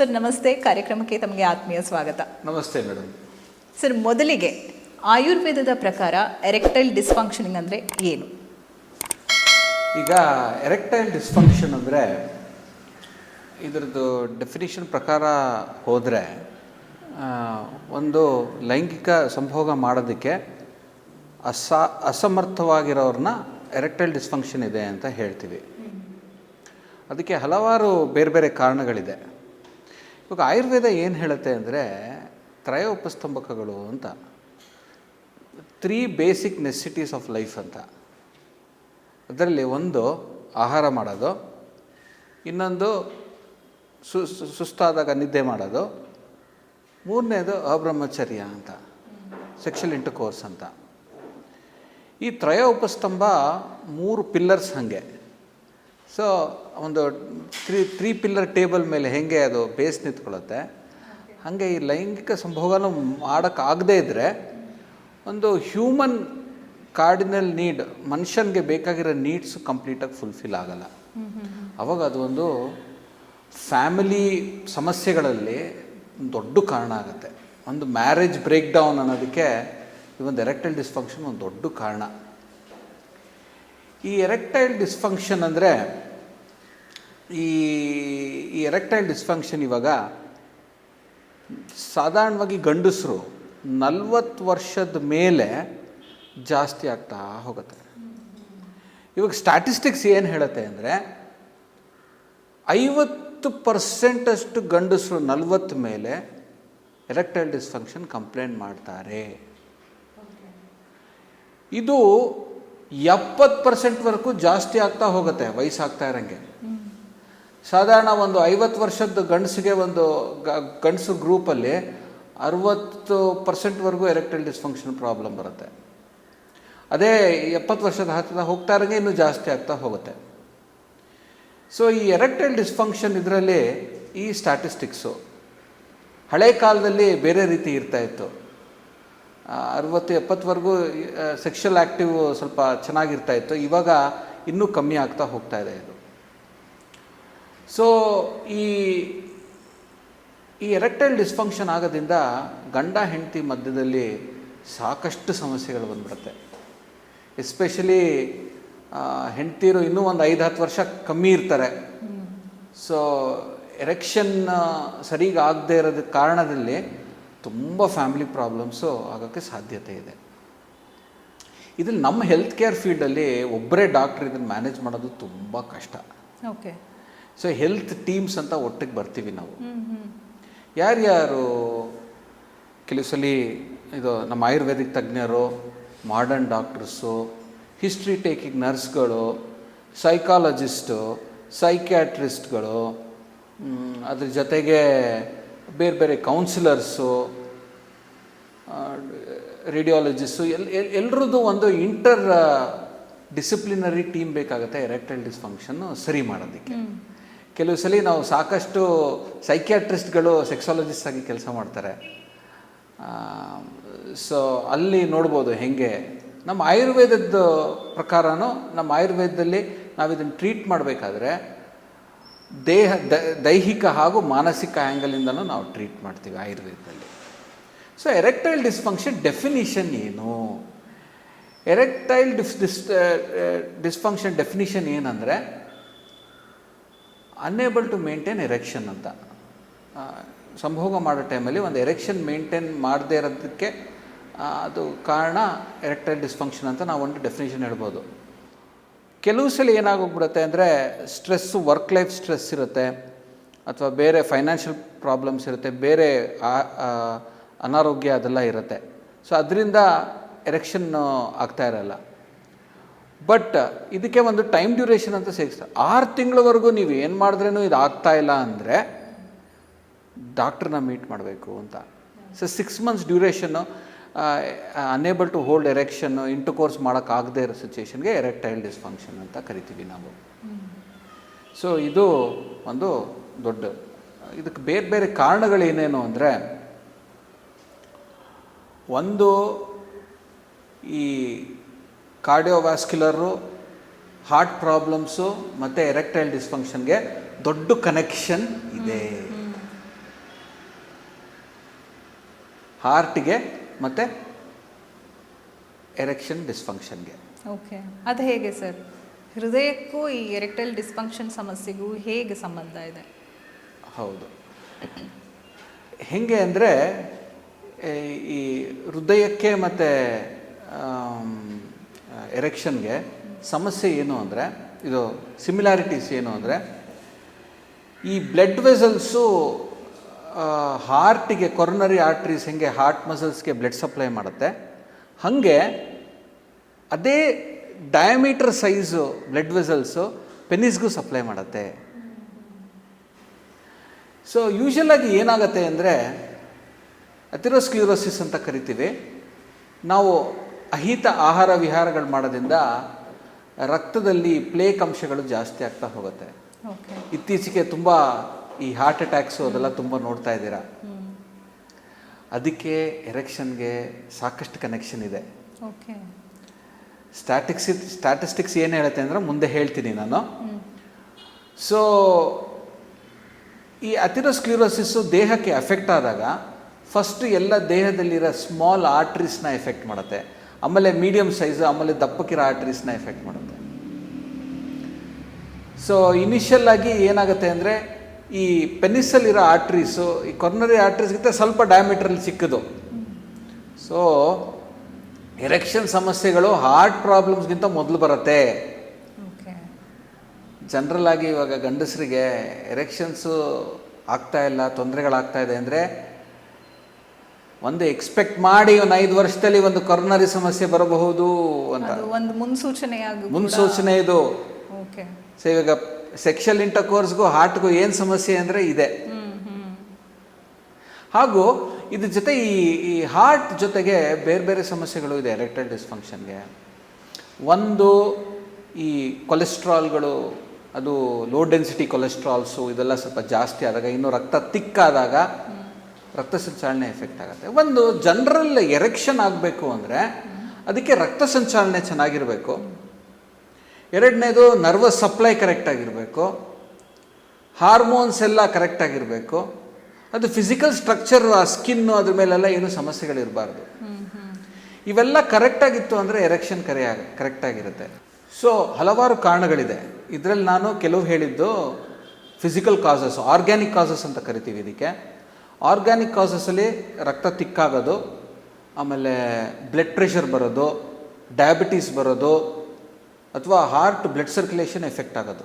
Sir ನಮಸ್ತೆ. ಕಾರ್ಯಕ್ರಮಕ್ಕೆ ತಮಗೆ ಆತ್ಮೀಯ ಸ್ವಾಗತ. ನಮಸ್ತೆ ಮೇಡಮ್. ಸರ್ ಮೊದಲಿಗೆ ಆಯುರ್ವೇದದ ಪ್ರಕಾರ ಎರೆಕ್ಟೈಲ್ ಡಿಸ್ಫಂಕ್ಷನಿಂಗ್ ಅಂದರೆ ಏನು? ಈಗ ಎರೆಕ್ಟೈಲ್ ಡಿಸ್ಫಂಕ್ಷನ್ ಅಂದರೆ ಇದರದ್ದು ಡೆಫಿನಿಷನ್ ಪ್ರಕಾರ ಹೋದರೆ ಒಂದು ಲೈಂಗಿಕ ಸಂಭೋಗ ಮಾಡೋದಕ್ಕೆ ಅಸ ಅಸಮರ್ಥವಾಗಿರೋರನ್ನ ಎರೆಕ್ಟೈಲ್ ಡಿಸ್ಫಂಕ್ಷನ್ ಇದೆ ಅಂತ ಹೇಳ್ತೀವಿ. ಅದಕ್ಕೆ ಹಲವಾರು ಬೇರೆ ಬೇರೆ ಕಾರಣಗಳಿದೆ. ಇವಾಗ ಆಯುರ್ವೇದ ಏನು ಹೇಳುತ್ತೆ ಅಂದರೆ ತ್ರಯ ಉಪಸ್ತಂಭಕಗಳು ಅಂತ. Three basic necessities of life ಅಂತ. ಅದರಲ್ಲಿ ಒಂದು ಆಹಾರ ಮಾಡೋದು, ಇನ್ನೊಂದು ಸು ಸುಸ್ತಾದಾಗ ನಿದ್ದೆ ಮಾಡೋದು, ಮೂರನೇದು ಅಬ್ರಹ್ಮಚರ್ಯ ಅಂತ ಸೆಕ್ಷಲ್ ಇಂಟು ಕೋರ್ಸ್ ಅಂತ. ಈ ತ್ರಯ ಉಪಸ್ತಂಭ ಮೂರು ಪಿಲ್ಲರ್ಸ್ ಹಾಗೆ. ಸೊ ಒಂದು ತ್ರೀ ತ್ರೀ ಪಿಲ್ಲರ್ ಟೇಬಲ್ ಮೇಲೆ ಹೆಂಗೆ ಅದು ಬೇಸ್ ನಿಂತ್ಕೊಳ್ಳುತ್ತೆ? ಹಾಗೆ ಈ ಲೈಂಗಿಕ ಸಂಭೋಗನ ಮಾಡೋಕ್ಕಾಗದೇ ಇದ್ದರೆ ಒಂದು ಹ್ಯೂಮನ್ ಕಾರ್ಡಿನಲ್ ನೀಡ್ ಮನುಷ್ಯನಿಗೆ ಬೇಕಾಗಿರೋ ನೀಡ್ಸ್ ಕಂಪ್ಲೀಟಾಗಿ ಫುಲ್ಫಿಲ್ ಆಗಲ್ಲ. ಅವಾಗ ಅದು ಒಂದು ಫ್ಯಾಮಿಲಿ ಸಮಸ್ಯೆಗಳಲ್ಲಿ ದೊಡ್ಡ ಕಾರಣ ಆಗುತ್ತೆ. ಒಂದು ಮ್ಯಾರೇಜ್ ಬ್ರೇಕ್ ಡೌನ್ ಅನ್ನೋದಕ್ಕೆ ಈ ಒಂದು ಎರೆಕ್ಟಲ್ ಡಿಸ್ಫಂಕ್ಷನ್ ಒಂದು ದೊಡ್ಡ ಕಾರಣ. ಈ ಎರೆಕ್ಟೈಲ್ ಡಿಸ್ಫಂಕ್ಷನ್ ಅಂದರೆ ಈ ಈ ಎರೆಕ್ಟೈಲ್ ಡಿಸ್ಫಂಕ್ಷನ್ ಇವಾಗ ಸಾಧಾರಣವಾಗಿ ಗಂಡಸರು ನಲ್ವತ್ತು ವರ್ಷದ ಮೇಲೆ ಜಾಸ್ತಿ ಆಗ್ತಾ ಹೋಗುತ್ತೆ. ಇವಾಗ ಸ್ಟ್ಯಾಟಿಸ್ಟಿಕ್ಸ್ ಏನು ಹೇಳುತ್ತೆ ಅಂದರೆ ಐವತ್ತು ಪರ್ಸೆಂಟಷ್ಟು ಗಂಡಸರು ನಲ್ವತ್ತು ಮೇಲೆ ಎರೆಕ್ಟೈಲ್ ಡಿಸ್ಫಂಕ್ಷನ್ ಕಂಪ್ಲೇಂಟ್ ಮಾಡ್ತಾರೆ. ಇದು ಎಪ್ಪತ್ತು ಪರ್ಸೆಂಟ್ವರೆಗೂ ಜಾಸ್ತಿ ಆಗ್ತಾ ಹೋಗುತ್ತೆ, ವಯಸ್ಸಾಗ್ತಾ ಇರೋಂಗೆ. ಸಾಧಾರಣ ಒಂದು ಐವತ್ತು ವರ್ಷದ ಗಂಡಸಿಗೆ ಒಂದು ಗಂಡಸು ಗ್ರೂಪಲ್ಲಿ ಅರವತ್ತು ಪರ್ಸೆಂಟ್ವರೆಗೂ ಎರೆಕ್ಟೈಲ್ ಡಿಸ್ಫಂಕ್ಷನ್ ಪ್ರಾಬ್ಲಮ್ ಬರುತ್ತೆ. ಅದೇ ಎಪ್ಪತ್ತು ವರ್ಷದ ಹತ್ತಿರ ಹೋಗ್ತಾ ಇರೋಂಗೆ ಇನ್ನೂ ಜಾಸ್ತಿ ಆಗ್ತಾ ಹೋಗುತ್ತೆ. ಸೊ ಈ ಎರೆಕ್ಟೈಲ್ ಡಿಸ್ಫಂಕ್ಷನ್ ಇದರಲ್ಲಿ ಈ ಸ್ಟ್ಯಾಟಿಸ್ಟಿಕ್ಸು ಹಳೆ ಕಾಲದಲ್ಲಿ ಬೇರೆ ರೀತಿ ಇರ್ತಾ ಇತ್ತು. ಅರವತ್ತು ಎಪ್ಪತ್ತವರೆಗೂ ಸೆಕ್ಷುವಲ್ ಆ್ಯಕ್ಟಿವ್ ಸ್ವಲ್ಪ ಚೆನ್ನಾಗಿರ್ತಾ ಇತ್ತು. ಇವಾಗ ಇನ್ನೂ ಕಮ್ಮಿ ಆಗ್ತಾ ಹೋಗ್ತಾ ಇದೆ ಇದು. ಸೊ ಈ ಈ ಎರೆಕ್ಟೈಲ್ ಡಿಸ್ಫಂಕ್ಷನ್ ಆಗೋದ್ರಿಂದ ಗಂಡ ಹೆಂಡತಿ ಮಧ್ಯದಲ್ಲಿ ಸಾಕಷ್ಟು ಸಮಸ್ಯೆಗಳು ಬಂದ್ಬಿಡುತ್ತೆ. ಎಸ್ಪೆಷಲಿ ಹೆಂಡ್ತಿರು ಇನ್ನೂ ಒಂದು ಐದು ಹತ್ತು ವರ್ಷ ಕಮ್ಮಿ ಇರ್ತಾರೆ. ಸೊ ಎರೆಕ್ಷನ್ ಸರಿಗಾಗದೇ ಇರೋದಕ್ಕೆ ಇರೋದ ಕಾರಣದಲ್ಲಿ ತುಂಬ ಫ್ಯಾಮಿಲಿ ಪ್ರಾಬ್ಲಮ್ಸು ಆಗೋಕ್ಕೆ ಸಾಧ್ಯತೆ ಇದೆ. ಇದ್ರಲ್ಲಿ ನಮ್ಮ ಹೆಲ್ತ್ ಕೇರ್ ಫೀಲ್ಡಲ್ಲಿ ಒಬ್ಬರೇ ಡಾಕ್ಟ್ರ್ ಇದನ್ನು ಮ್ಯಾನೇಜ್ ಮಾಡೋದು ತುಂಬ ಕಷ್ಟ. ಓಕೆ ಸೊ ಹೆಲ್ತ್ ಟೀಮ್ಸ್ ಅಂತ ಒಟ್ಟಿಗೆ ಬರ್ತೀವಿ ನಾವು. ಯಾರ್ಯಾರು ಕೆಲವು ಸಲ ಇದು ನಮ್ಮ ಆಯುರ್ವೇದಿಕ್ ತಜ್ಞರು ಮಾಡರ್ನ್ ಡಾಕ್ಟರ್ಸು ಹಿಸ್ಟ್ರಿ ಟೇಕಿಂಗ್ ನರ್ಸ್ಗಳು ಸೈಕಾಲಜಿಸ್ಟು ಸೈಕ್ಯಾಟ್ರಿಸ್ಟ್ಗಳು ಅದ್ರ ಜೊತೆಗೆ ಬೇರೆ ಬೇರೆ ಕೌನ್ಸಿಲರ್ಸು ರೇಡಿಯಾಲಜಿಸ್ಟು ಎಲ್ ಎಲ್ಲರದ್ದು ಎಲ್ರದ್ದು ಒಂದು ಇಂಟರ್ ಡಿಸಿಪ್ಲಿನರಿ ಟೀಮ್ ಬೇಕಾಗುತ್ತೆ ಎರೆಕ್ಟೈಲ್ ಡಿಸ್ಫಂಕ್ಷನ್ನು ಸರಿ ಮಾಡೋದಕ್ಕೆ. ಕೆಲವು ಸಲ ನಾವು ಸಾಕಷ್ಟು ಸೈಕ್ಯಾಟ್ರಿಸ್ಟ್ಗಳು ಸೆಕ್ಸಾಲಜಿಸ್ಟ್ ಆಗಿ ಕೆಲಸ ಮಾಡ್ತಾರೆ. ಸೊ ಅಲ್ಲಿ ನೋಡ್ಬೋದು ಹೆಂಗೆ. ನಮ್ಮ ಆಯುರ್ವೇದದ ಪ್ರಕಾರನೂ ನಮ್ಮ ಆಯುರ್ವೇದದಲ್ಲಿ ನಾವು ಇದನ್ನು ಟ್ರೀಟ್ ಮಾಡಬೇಕಾದ್ರೆ ದೇಹ ದೈಹಿಕ ಹಾಗೂ ಮಾನಸಿಕ ಆ್ಯಂಗಲಿಂದನೂ ನಾವು ಟ್ರೀಟ್ ಮಾಡ್ತೀವಿ ಆಯುರ್ವೇದದಲ್ಲಿ. ಸೊ ಎರೆಕ್ಟೈಲ್ ಡಿಸ್ಫಂಕ್ಷನ್ ಡೆಫಿನಿಷನ್ ಏನು? Erectile dys dys dysfunction definition ಏನಂದರೆ ಅನ್ಏಬಲ್ ಟು ಮೇಂಟೈನ್ ಎರೆಕ್ಷನ್ ಅಂತ. ಸಂಭೋಗ ಮಾಡೋ ಟೈಮಲ್ಲಿ ಒಂದು ಎರೆಕ್ಷನ್ ಮೇಂಟೈನ್ ಮಾಡದೇ ಇರೋದಕ್ಕೆ ಅದು ಕಾರಣ ಎರೆಕ್ಟೈಲ್ ಡಿಸ್ಫಂಕ್ಷನ್ ಅಂತ ನಾವು ಒಂದು ಡೆಫಿನೇಷನ್ ಹೇಳ್ಬೋದು. ಕೆಲವು ಸಲ ಏನಾಗೋಗ್ಬಿಡುತ್ತೆ ಅಂದರೆ ಸ್ಟ್ರೆಸ್ಸು ವರ್ಕ್ ಲೈಫ್ ಸ್ಟ್ರೆಸ್ ಇರುತ್ತೆ, ಅಥವಾ ಬೇರೆ ಫೈನಾನ್ಷಿಯಲ್ ಪ್ರಾಬ್ಲಮ್ಸ್ ಇರುತ್ತೆ, ಬೇರೆ ಅನಾರೋಗ್ಯ ಅದೆಲ್ಲ ಇರುತ್ತೆ. ಸೊ ಅದರಿಂದ ಎರೆಕ್ಷನ್ ಆಗ್ತಾ ಇರಲ್ಲ. ಬಟ್ ಇದಕ್ಕೆ ಒಂದು ಟೈಮ್ ಡ್ಯೂರೇಷನ್ ಅಂತ ಸೇರಿಸ್ತಾರೆ. ಆರು ತಿಂಗಳವರೆಗೂ ನೀವು ಏನು ಮಾಡಿದ್ರೂ ಇದು ಆಗ್ತಾ ಇಲ್ಲ ಅಂದರೆ ಡಾಕ್ಟ್ರನ್ನ ಮೀಟ್ ಮಾಡಬೇಕು ಅಂತ. So six months duration unable to hold erection intercourse ಮಾಡೋಕ್ಕಾಗದೇ ಇರೋ ಸಿಚುವೇಷನ್ಗೆ ಎರೆಕ್ಟೈಲ್ ಡಿಸ್ಫಂಕ್ಷನ್ ಅಂತ ಕರಿತೀವಿ ನಾವು. ಸೊ ಇದು ಒಂದು ದೊಡ್ಡ ಇದಕ್ಕೆ ಬೇರೆ ಬೇರೆ ಕಾರಣಗಳೇನೇನು ಅಂದರೆ ಒಂದು ಈ ಕಾರ್ಡಿಯೋವ್ಯಾಸ್ಕ್ಯುಲರು ಹಾರ್ಟ್ ಪ್ರಾಬ್ಲಮ್ಸು ಮತ್ತು ಎರೆಕ್ಟೈಲ್ ಡಿಸ್ಫಂಕ್ಷನ್ಗೆ ದೊಡ್ಡ ಕನೆಕ್ಷನ್ ಇದೆ. ಹಾರ್ಟಿಗೆ ಮತ್ತು ಎರೆಕ್ಷನ್ ಡಿಸ್ಫಂಕ್ಷನ್ಗೆ ಓಕೆ ಅದು ಹೇಗೆ ಸರ್? ಹೃದಯಕ್ಕೂ ಈ ಎರೆಕ್ಟೈಲ್ ಡಿಸ್ಫಂಕ್ಷನ್ ಸಮಸ್ಯೆಗೂ ಹೇಗೆ ಸಂಬಂಧ ಇದೆ? ಹೌದು. ಹೆಂಗೆ ಅಂದರೆ ಈ ಹೃದಯಕ್ಕೆ ಮತ್ತು ಎರೆಕ್ಷನ್ಗೆ ಸಮಸ್ಯೆ ಏನು ಅಂದರೆ ಇದು ಸಿಮಿಲಾರಿಟೀಸ್ ಏನು ಅಂದರೆ ಈ ಬ್ಲಡ್ ವೆಸಲ್ಸು ಹಾರ್ಟಿಗೆ ಕೊರೊನರಿ ಆರ್ಟ್ರೀಸ್ ಹೆಂಗೆ ಹಾರ್ಟ್ ಮಸಲ್ಸ್ಗೆ ಬ್ಲಡ್ ಸಪ್ಲೈ ಮಾಡುತ್ತೆ ಹಾಗೆ ಅದೇ ಡಯಾಮೀಟರ್ ಸೈಜು ಬ್ಲಡ್ ವೆಸಲ್ಸು ಪೆನಿಸ್ಗೂ ಸಪ್ಲೈ ಮಾಡುತ್ತೆ. ಸೊ ಯೂಶಲಾಗಿ ಏನಾಗುತ್ತೆ ಅಂದರೆ ಅಥಿರೋಸ್ಕ್ಲಿರೋಸಿಸ್ ಅಂತ ಕರಿತೀವಿ. ನಾವು ಅಹಿತ ಆಹಾರ ವಿಹಾರಗಳು ಮಾಡೋದ್ರಿಂದ ರಕ್ತದಲ್ಲಿ ಪ್ಲೇಕ್ ಅಂಶಗಳು ಜಾಸ್ತಿ ಆಗ್ತಾ ಹೋಗುತ್ತೆ. ಇತ್ತೀಚೆಗೆ ತುಂಬ ಈ ಹಾರ್ಟ್ ಅಟ್ಯಾಕ್ಸು ಅದೆಲ್ಲ ತುಂಬ ನೋಡ್ತಾ ಇದ್ದೀರಾ? ಅದಕ್ಕೆ ಎರೆಕ್ಷನ್ಗೆ ಸಾಕಷ್ಟು ಕನೆಕ್ಷನ್ ಇದೆ. ಓಕೆ ಸ್ಟ್ಯಾಟಿಕ್ಸ್ ಸ್ಟ್ಯಾಟಿಸ್ಟಿಕ್ಸ್ ಏನು ಹೇಳುತ್ತೆ ಅಂದರೆ ಮುಂದೆ ಹೇಳ್ತೀನಿ ನಾನು. ಸೊ ಈ ಅಥಿರೋಸ್ಕ್ಲಿರೋಸಿಸ್ಸು ದೇಹಕ್ಕೆ ಎಫೆಕ್ಟ್ ಆದಾಗ ಫಸ್ಟ್ ಎಲ್ಲ ದೇಹದಲ್ಲಿರೋ ಸ್ಮಾಲ್ ಆರ್ಟ್ರೀಸ್ನ ಎಫೆಕ್ಟ್ ಮಾಡುತ್ತೆ. ಆಮೇಲೆ ಮೀಡಿಯಮ್ ಸೈಜು ಆಮೇಲೆ ದಪ್ಪಕ್ಕಿರೋ ಆರ್ಟ್ರೀಸ್ನ ಎಫೆಕ್ಟ್ ಮಾಡುತ್ತೆ. ಸೊ ಇನಿಷಿಯಲ್ ಆಗಿ ಏನಾಗುತ್ತೆ ಅಂದರೆ ಈ ಪೆನಿಸಲ್ಲಿರೋ ಆರ್ಟ್ರೀಸು ಈ ಕೊರ್ನರಿ ಆರ್ಟ್ರೀಸ್ಗಿಂತ ಸ್ವಲ್ಪ ಡಯಾಮೀಟ್ರಲ್ಲಿ ಸಿಕ್ಕದು ಸೊ ಎರೆಕ್ಷನ್ ಸಮಸ್ಯೆಗಳು ಹಾರ್ಟ್ ಪ್ರಾಬ್ಲಮ್ಸ್ಗಿಂತ ಮೊದಲು ಬರುತ್ತೆ. ಓಕೆ ಜನರಲ್ ಆಗಿ ಇವಾಗ ಗಂಡಸರಿಗೆ ಎರೆಕ್ಷನ್ಸು ಆಗ್ತಾ ಇಲ್ಲ ತೊಂದರೆಗಳಾಗ್ತಾ ಇದೆ ಅಂದರೆ ಒಂದು ಎಕ್ಸ್ಪೆಕ್ಟ್ ಮಾಡಿ ಒಂದು ಐದು ವರ್ಷದಲ್ಲಿ ಒಂದು ಕೊರೋನರಿ ಸಮಸ್ಯೆ ಬರಬಹುದು ಅಂತ. ಒಂದು ಮುನ್ಸೂಚನೆ ಮುನ್ಸೂಚನೆ ಇದು. ಓಕೆ ಸೊ ಇವಾಗ ಸೆಕ್ಷಲ್ ಇಂಟರ್ಕೋರ್ಸ್ಗೂ ಹಾರ್ಟ್ಗೂ ಏನು ಸಮಸ್ಯೆ ಅಂದರೆ ಇದೆ. ಹಾಗೂ ಇದ್ರ ಜೊತೆ ಈ ಈ ಹಾರ್ಟ್ ಜೊತೆಗೆ ಬೇರೆ ಬೇರೆ ಸಮಸ್ಯೆಗಳು ಇದೆ ಎರೆಕ್ಟೈಲ್ ಡಿಸ್ಫಂಕ್ಷನ್ಗೆ ಒಂದು ಈ ಕೊಲೆಸ್ಟ್ರಾಲ್ಗಳು ಅದು ಲೋ ಡೆನ್ಸಿಟಿ ಕೊಲೆಸ್ಟ್ರಾಲ್ಸು ಇದೆಲ್ಲ ಸ್ವಲ್ಪ ಜಾಸ್ತಿ ಆದಾಗ, ಇನ್ನು ರಕ್ತ ತಿಕ್ಕಾದಾಗ ರಕ್ತ ಸಂಚಾಲನೆ ಎಫೆಕ್ಟ್ ಆಗುತ್ತೆ. ಒಂದು ಜನರಲ್ ಎರೆಕ್ಷನ್ ಆಗಬೇಕು ಅಂದರೆ, ಅದಕ್ಕೆ ರಕ್ತ ಸಂಚಾಲನೆ ಚೆನ್ನಾಗಿರಬೇಕು. ಎರಡನೇದು ನರ್ವಸ್ ಸಪ್ಲೈ ಕರೆಕ್ಟಾಗಿರಬೇಕು ಹಾರ್ಮೋನ್ಸ್ ಎಲ್ಲ ಕರೆಕ್ಟಾಗಿರಬೇಕು ಅದು ಫಿಸಿಕಲ್ ಸ್ಟ್ರಕ್ಚರ್ ಆ ಸ್ಕಿನ್ನು ಅದ್ರ ಮೇಲೆಲ್ಲ ಏನು ಸಮಸ್ಯೆಗಳಿರಬಾರ್ದು. ಇವೆಲ್ಲ ಕರೆಕ್ಟಾಗಿತ್ತು ಅಂದರೆ ಎರೆಕ್ಷನ್ ಕರೆ ಕರೆಕ್ಟಾಗಿರುತ್ತೆ ಸೊ ಹಲವಾರು ಕಾರಣಗಳಿದೆ. ಇದರಲ್ಲಿ ನಾನು ಕೆಲವು ಹೇಳಿದ್ದು ಫಿಸಿಕಲ್ ಕಾಸಸ್ ಆರ್ಗ್ಯಾನಿಕ್ ಕಾಸಸ್ ಅಂತ ಕರಿತೀವಿ ಇದಕ್ಕೆ. ಆರ್ಗ್ಯಾನಿಕ್ ಕಾಸಸಲ್ಲಿ ರಕ್ತ ತಿಕ್ಕಾಗೋದು, ಆಮೇಲೆ ಬ್ಲಡ್ ಪ್ರೆಷರ್ ಬರೋದು ಡಯಾಬಿಟೀಸ್ ಬರೋದು ಅಥವಾ ಹಾರ್ಟ್ ಬ್ಲಡ್ ಸರ್ಕ್ಯುಲೇಷನ್ ಎಫೆಕ್ಟ್ ಆಗೋದು.